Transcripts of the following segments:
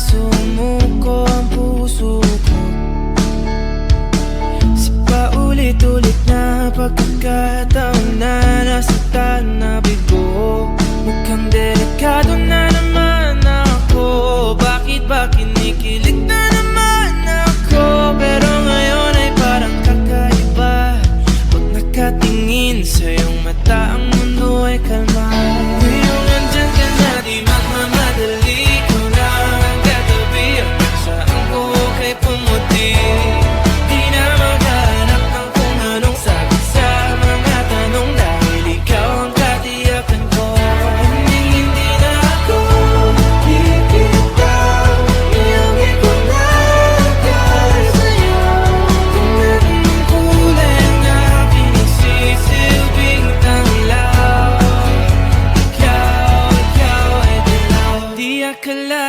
sumuko ang puso ko. Sa paulit-ulit na pagkakataon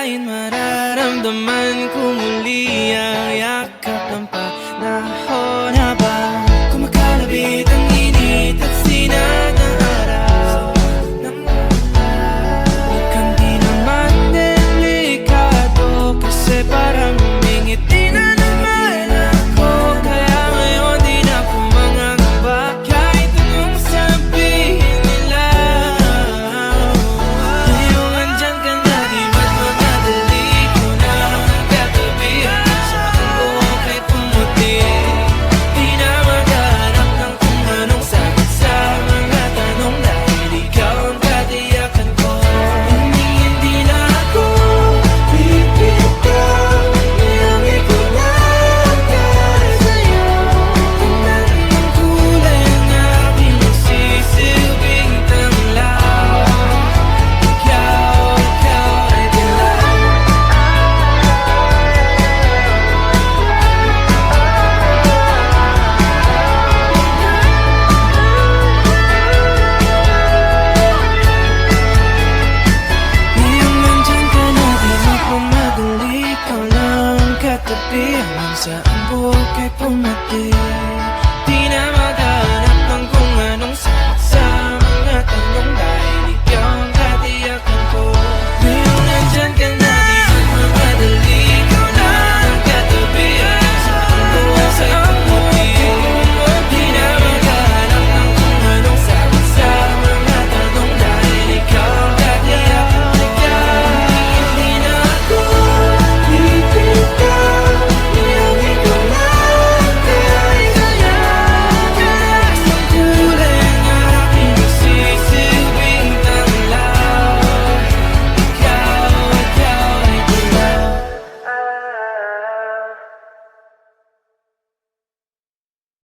Alalain mararamdaman ko muli ang yakap ng panahon. Minsan ang buhok ay pumati Di na magalaw